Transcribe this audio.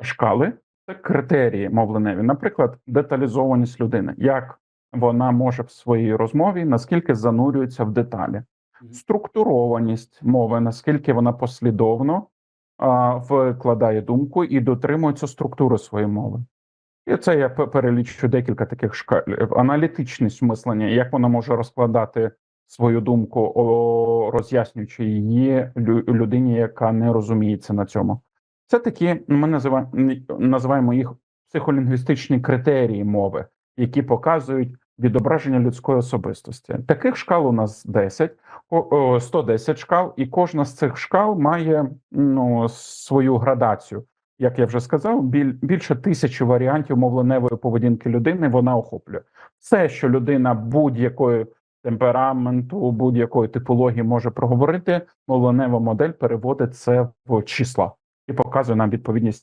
шкали це критерії мовленеві, наприклад, деталізованість людини, як вона може в своїй розмові наскільки занурюється в деталі, структурованість мови, наскільки вона послідовно а, вкладає думку і дотримується структури своєї мови. І це я перелічу декілька таких шкалів. Аналітичність мислення, як вона може розкладати свою думку, роз'яснюючи її лю- людині, яка не розуміється на цьому. Це такі ми називаємо, їх психолінгвістичні критерії мови, які показують відображення людської особистості. Таких шкал у нас 10, о- о, 110 шкал, і кожна з цих шкал має ну, свою градацію. Як я вже сказав, більше тисячі варіантів мовленевої поведінки людини вона охоплює. Все, що людина будь-якої темпераменту, будь-якої типології може проговорити, мовленева модель переводить це в числа і показує нам відповідність